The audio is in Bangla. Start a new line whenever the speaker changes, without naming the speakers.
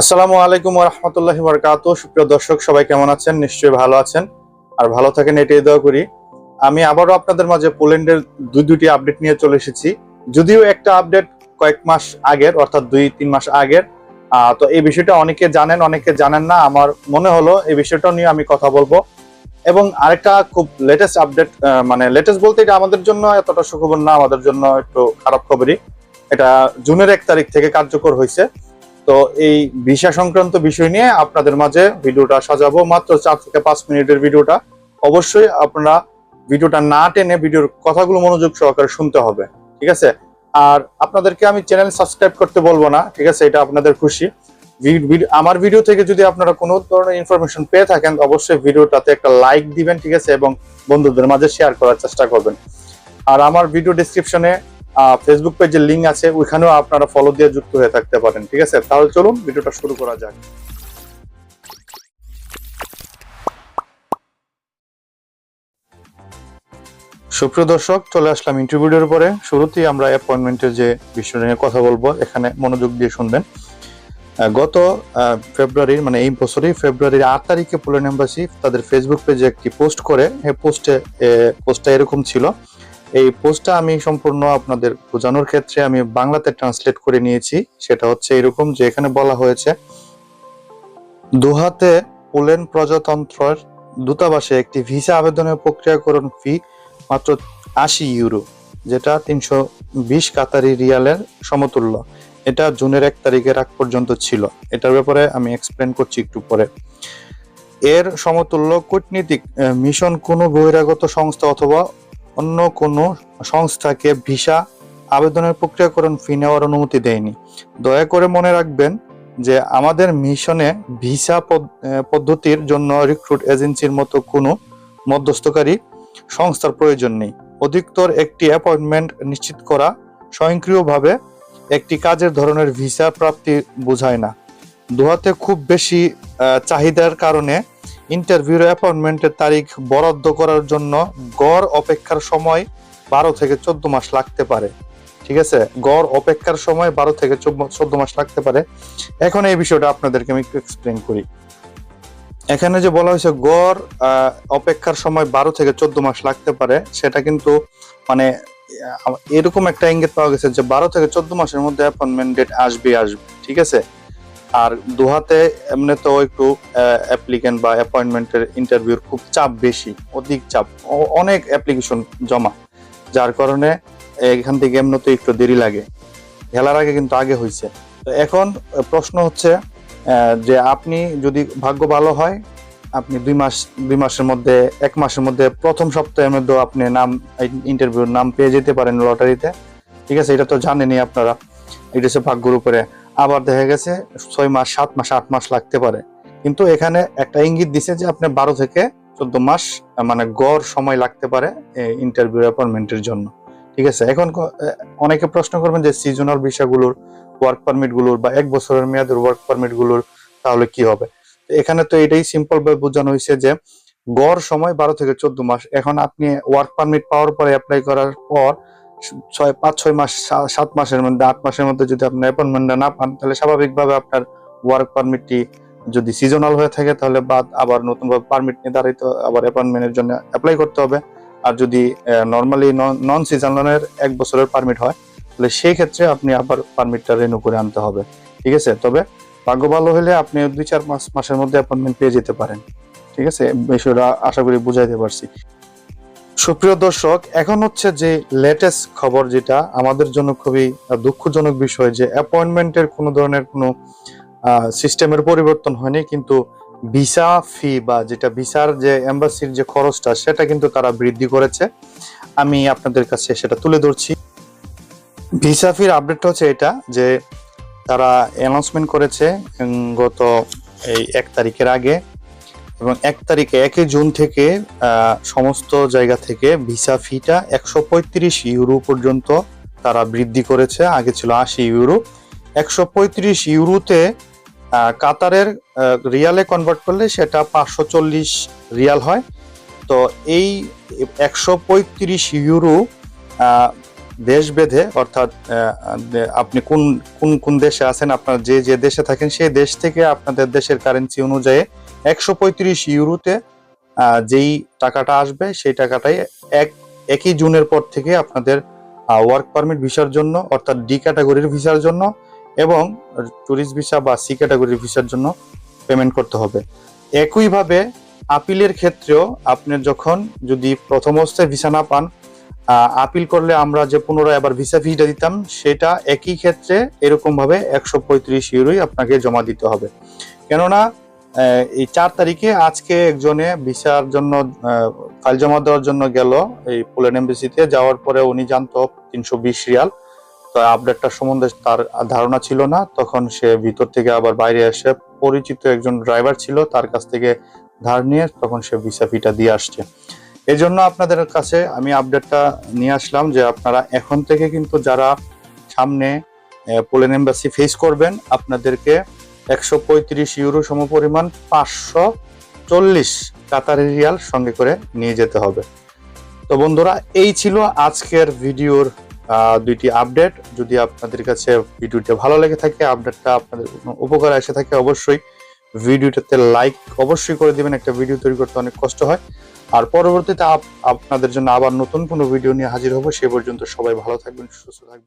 আসসালামু আলাইকুম রহমতুল্লাহ বরকাত সুপ্রিয় দর্শক, সবাই কেমন আছেন? নিশ্চয়ই ভালো আছেন আর ভালো থাকেন, এটাই দোয়া করি। আমি আবারও আপনাদের মাঝে পোল্যান্ডের দুই দুটি আপডেট নিয়ে চলে এসেছি। যদিও একটা আপডেট কয়েক মাস আগের, অর্থাৎ দুই তিন মাস আগের তো এই বিষয়টা অনেকে জানেন অনেকে জানেন না। আমার মনে হলো এই বিষয়টা নিয়ে আমি কথা বলব। এবং আরেকটা খুব লেটেস্ট আপডেট মানে লেটেস্ট বলতে এটা আমাদের জন্য এতটা সুখবর না, আমাদের জন্য একটু খারাপ খবরই। এটা জুনের এক তারিখ থেকে কার্যকর হয়েছে। তো এই ভিসা সংক্রান্ত বিষয় নিয়ে আপনাদের মাঝে ভিডিওটা সাজাবো। মাত্র চার থেকে পাঁচ মিনিটের ভিডিওটা। অবশ্যই আপনারা ভিডিওটা না টেনে ভিডিওর কথাগুলো মনোযোগ সহকারে শুনতে হবে, ঠিক আছে? আর আপনাদেরকে আমি চ্যানেল সাবস্ক্রাইব করতে বলব না, ঠিক আছে? এটা আপনাদের খুশি। আমার ভিডিও থেকে যদি আপনারা কোনো ধরনের ইনফরমেশন পেয়ে থাকেন, অবশ্যই ভিডিওটাতে একটা লাইক দিবেন, ঠিক আছে? এবং বন্ধুদের মাঝে শেয়ার করার চেষ্টা করবেন। আর আমার ভিডিও ডিসক্রিপশনে ফেসবুক পেজের লিঙ্ক আছে, ওইখানেও আপনারা ফলো দিয়ে যুক্ত হয়ে থাকতে পারেন, ঠিক আছে? তাহলে চলুন, ভিডিওটা শুরু করা যাক। সুপ্রিয় দর্শক, চলে আসলাম ইন্টারভিউর পরে। শুরুতেই আমরা অ্যাপয়েন্টমেন্টের যে বিষয় নিয়ে কথা বলব, এখানে মনোযোগ দিয়ে শুনবেন। গত ফেব্রুয়ারির মানে এই বছরই ফেব্রুয়ারির আট তারিখে পোল্যান্ড এম্বাসি তাদের ফেসবুক পেজে একটি পোস্ট করে। এই পোস্টে পোস্টটা এরকম ছিল। এই পোস্টটা আমি সম্পূর্ণ আপনাদের বোঝানোর ক্ষেত্রে আমি বাংলাতে ট্রান্সলেট করে নিয়েছি। সেটা হচ্ছে এরকম যে এখানে বলা হয়েছে, দোহাতে পোল্যান্ড প্রজাতন্ত্রের দূতাবাসে একটি ভিসা আবেদনের প্রক্রিয়াকরণ ফি মাত্র আশি ইউরো, যেটা তিনশো বিশ কাতারি রিয়ালের সমতুল্য। এটা জুনের এক তারিখের আগ পর্যন্ত ছিল। এটার ব্যাপারে আমি এক্সপ্লেন করছি একটু পরে। এর সমতুল্য কূটনীতিক মিশন কোনো বহিরাগত সংস্থা অথবা অন্য কোনো সংস্থাকে ভিসা আবেদনের প্রক্রিয়াকরণ ফি নেওয়ার অনুমতি দেয়নি। দয়া করে মনে রাখবেন যে আমাদের মিশনে ভিসা পদ- পদ্ধতির জন্য রিক্রুট এজেন্সির মতো কোনো মধ্যস্থকারী সংস্থার প্রয়োজন নেই। অধিকতর একটি অ্যাপয়েন্টমেন্ট নিশ্চিত করা স্বয়ংক্রিয়ভাবে একটি কাজের ধরনের ভিসা প্রাপ্তি বোঝায় না। দোহাতে খুব বেশি চাহিদার কারণে ইন্টারভিউর অ্যাপয়েন্টমেন্টের তারিখ বরাদ্দ করার জন্য গড় অপেক্ষার সময় বারো থেকে চোদ্দ মাস লাগতে পারে। ঠিক আছে? গড় অপেক্ষার সময় বারো থেকে চোদ্দ মাস লাগতে পারে। এখন এই বিষয়টা আপনাদেরকে আমি একটু এক্সপ্লেন করি। এখানে যে বলা হয়েছে গড় অপেক্ষার সময় বারো থেকে চোদ্দ মাস লাগতে পারে, সেটা কিন্তু মানে এরকম একটা ইঙ্গিত পাওয়া গেছে যে বারো থেকে চোদ্দ মাসের মধ্যে অ্যাপয়েন্টমেন্ট ডেট আসবে আসবে। ঠিক আছে? আর দোহাতে এমনি তো একটু অ্যাপ্লিকেন্ট বা অ্যাপয়েন্টমেন্টের ইন্টারভিউর খুব চাপ বেশি, অধিক চাপ অনেক অ্যাপ্লিকেশন জমা, যার কারণে এখান থেকে এমনিতে একটু দেরি লাগে। খেলার আগে কিন্তু আগে হয়েছে তো এখন প্রশ্ন হচ্ছে যে আপনি যদি ভাগ্য ভালো হয়, আপনি দুই মাস, দুই মাসের মধ্যে, এক মাসের মধ্যে প্রথম সপ্তাহের মধ্যে আপনি নাম ইন্টারভিউর নাম পেয়ে যেতে পারেন লটারিতে ঠিক আছে, এটা তো জানেনই আপনারা। এটা হচ্ছে ভাগ্যের উপরে। আবার দেখা গেছে ছয় মাস, সাত মাস, আট মাস লাগতে পারে। কিন্তু এখানে একটা ইঙ্গিত দিছে যে আপনি বারো থেকে চোদ্দ মাস মানে গড় সময় লাগতে পারে ইন্টারভিউ অ্যাপয়েন্টমেন্টের জন্য। ঠিক আছে? এখন অনেকে প্রশ্ন করবেন যে সিজনাল ভিসাগুলোর ওয়ার্ক পারমিটগুলোর বা এক বছরের মেয়াদের ওয়ার্ক পারমিটগুলোর তাহলে কি হবে? এখানে তো এটাই সিম্পল ভাবে বোঝানো হয়েছে যে গড় সময় বারো থেকে চোদ্দ মাস। এখন আপনি ওয়ার্ক পারমিট পাওয়ার পরে অ্যাপ্লাই করার পর ছয়, পাঁচ, ছয় মাস সাত মাসের মধ্যে, আট মাসের মধ্যে যদি আপনি অ্যাপয়েন্টমেন্টটা না পান, তাহলে স্বাভাবিকভাবে আপনার ওয়ার্ক পারমিটটি যদি সিজনাল হয়ে থাকে, তাহলে বাদ আবার নতুন ভাবে পারমিট নির্ধারিত আবার অ্যাপয়েন্টমেন্টের জন্য অ্যাপ্লাই করতে হবে। আর যদি নর্মালি নন সিজনালের এক বছরের পারমিট হয়, তাহলে সেই ক্ষেত্রে আপনি আবার পারমিটটা রেনু করে আনতে হবে। ঠিক আছে? তবে ভাগ্য ভালো হলে আপনি দুই, চার মাস, মাসের মধ্যে অ্যাপয়েন্টমেন্ট পেয়ে যেতে পারেন। ঠিক আছে? বিষয়টা আশা করি বুঝাইতে পারছি। সুপ্রিয় দর্শক, এখন হচ্ছে যে লেটেস্ট খবর যেটা আমাদের জন্য খুবই দুঃখজনক বিষয় যে অ্যাপয়েন্টমেন্টের কোনো ধরনের কোনো সিস্টেমের পরিবর্তন হয়নি, কিন্তু ভিসা ফি বা যেটা ভিসার যে এম্বাসির যে খরচটা, সেটা কিন্তু তারা বৃদ্ধি করেছে। আমি আপনাদের কাছে সেটা তুলে ধরছি। ভিসা ফির আপডেট হচ্ছে এটা, যে তারা অ্যানাউন্সমেন্ট করেছে গত এই এক তারিখের আগে। এবং এক তারিখে একই জুন থেকে সমস্ত জায়গা থেকে ভিসা ফিটা একশো পঁয়ত্রিশ ইউরো পর্যন্ত তারা বৃদ্ধি করেছে। আগে ছিল আশি ইউরো। একশো পঁয়ত্রিশ ইউরোতে কাতারের রিয়ালে কনভার্ট করলে সেটা পাঁচশো চল্লিশ রিয়াল হয়। তো এই একশো পঁয়ত্রিশ ইউরো দেশ বেঁধে অর্থাৎ আপনি কোন কোন কোন দেশে আছেন, আপনার যে যে দেশে থাকেন, সেই দেশ থেকে আপনাদের দেশের কারেন্সি অনুযায়ী একশো পঁয়ত্রিশ ইউরোতে যেই টাকাটা আসবে সেই টাকাটাই এক, একই জুনের পর থেকে আপনাদের ওয়ার্ক পারমিট ভিসার জন্য, অর্থাৎ ডি ক্যাটাগরির ভিসার জন্য এবং ট্যুরিস্ট ভিসা বা সি ক্যাটাগরির ভিসার জন্য পেমেন্ট করতে হবে। একইভাবে আপিলের ক্ষেত্রেও আপনি যখন যদি প্রথম অবস্থায় ভিসা না পান আপিল করলে আমরা যে পুনরায় আবার ভিসা ফিটা দিতাম, সেটা একই ক্ষেত্রে এরকমভাবে একশো পঁয়ত্রিশ ইউরোই আপনাকে জমা দিতে হবে। কেননা এই চার তারিখে আজকে একজনে ভিসার জন্য ফাইল জমা দেওয়ার জন্য গেল এই পোল্যান্ড এম্বাসিতে। যাওয়ার পরে উনি জানতো তিনশো বিশ রিয়াল। তো আপডেটটা সম্বন্ধে তার ধারণা ছিল না। তখন সে ভিতর থেকে আবার বাইরে এসে পরিচিত একজন ড্রাইভার ছিল, তার কাছ থেকে ধার নিয়ে তখন সে ভিসা ফিটা দিয়ে আসছে। এই জন্য আপনাদের কাছে আমি আপডেটটা নিয়ে আসলাম যে আপনারা এখন থেকে কিন্তু যারা সামনে পোলেন এম্বাসি ফেস করবেন, আপনাদেরকে একশো পঁয়ত্রিশ ইউরো সমপরিমাণ পাঁচশো চল্লিশ কাতারি রিয়াল সঙ্গে করে নিয়ে যেতে হবে। তো বন্ধুরা, এই ছিল আজকের ভিডিওর দুইটি আপডেট। যদি আপনাদের কাছে ভিডিওটা ভালো লেগে থাকে, আপডেটটা আপনাদের উপকারে এসে থাকে, অবশ্যই ভিডিওটাতে লাইক অবশ্যই করে দিবেন। একটা ভিডিও তৈরি করতে অনেক কষ্ট হয়। আর পরবর্তীতে আপ- আপনাদের জন্য আবার নতুন কোনো ভিডিও নিয়ে হাজির হব। সে পর্যন্ত সবাই ভালো থাকবেন, সুস্থ থাকবেন।